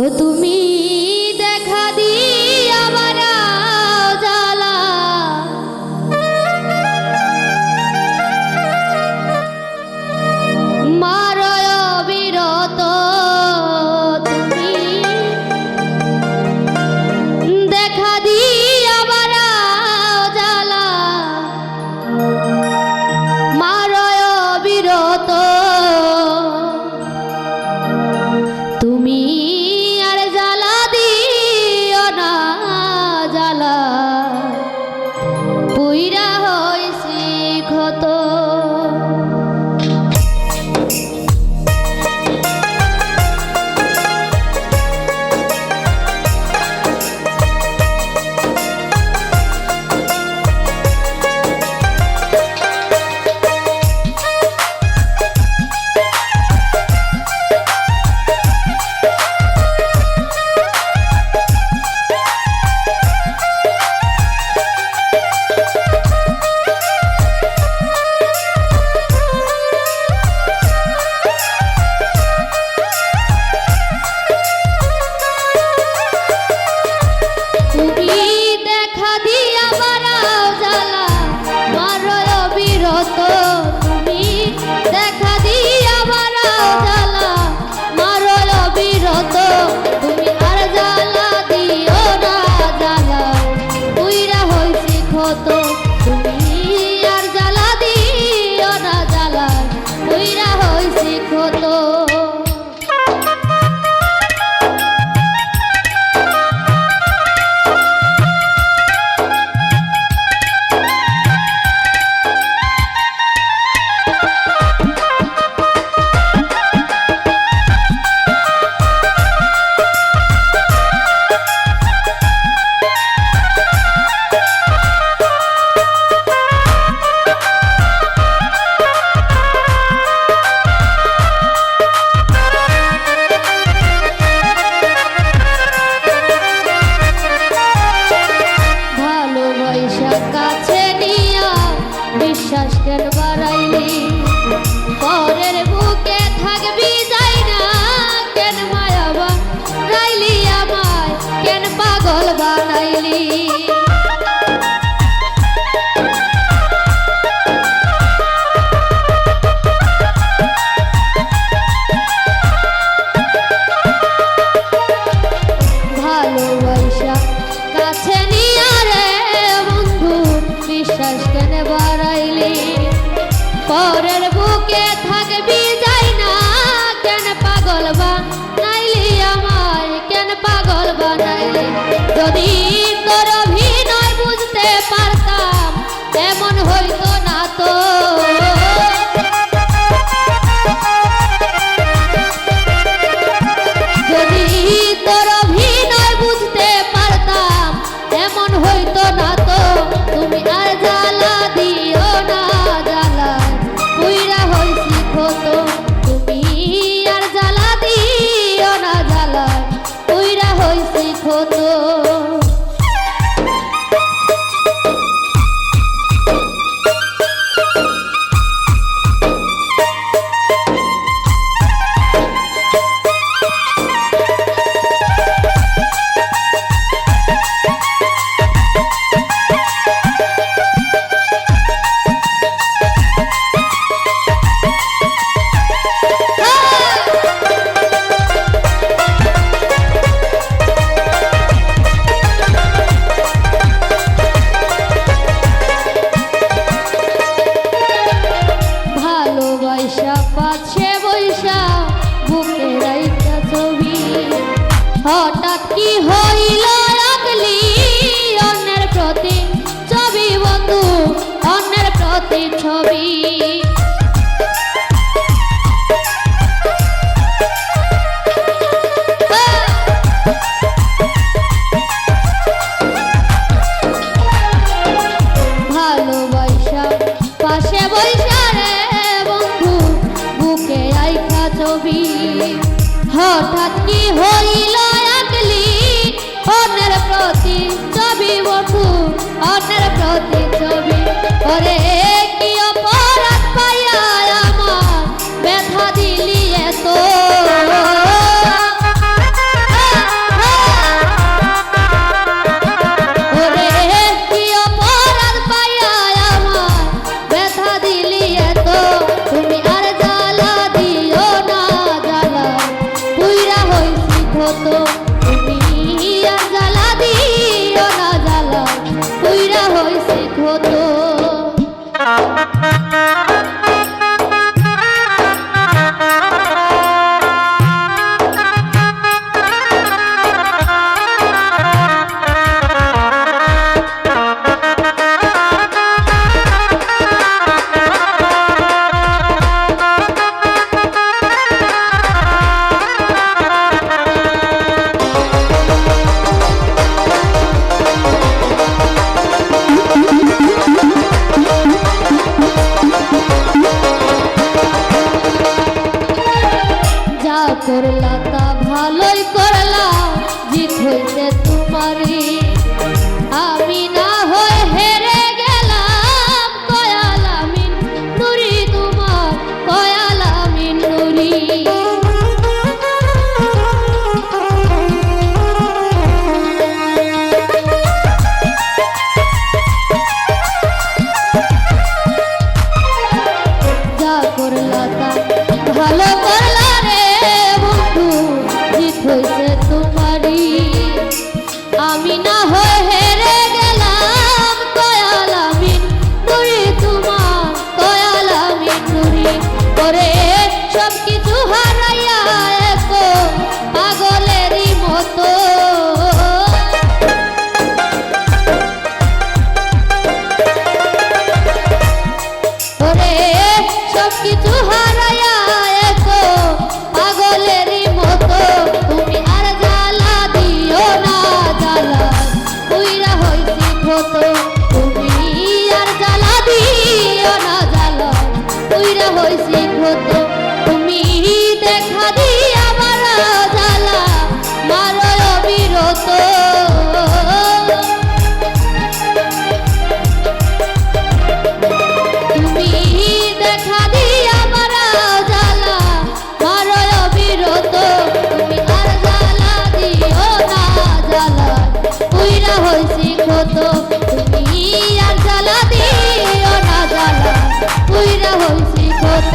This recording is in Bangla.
Suatu বলি হতো। প্রতি ছবি বপু অন্যের প্রতি ছবি। করে কি হতো তুমি আর জ্বালা দিও না জ্বালা। তুইরা হইছি কত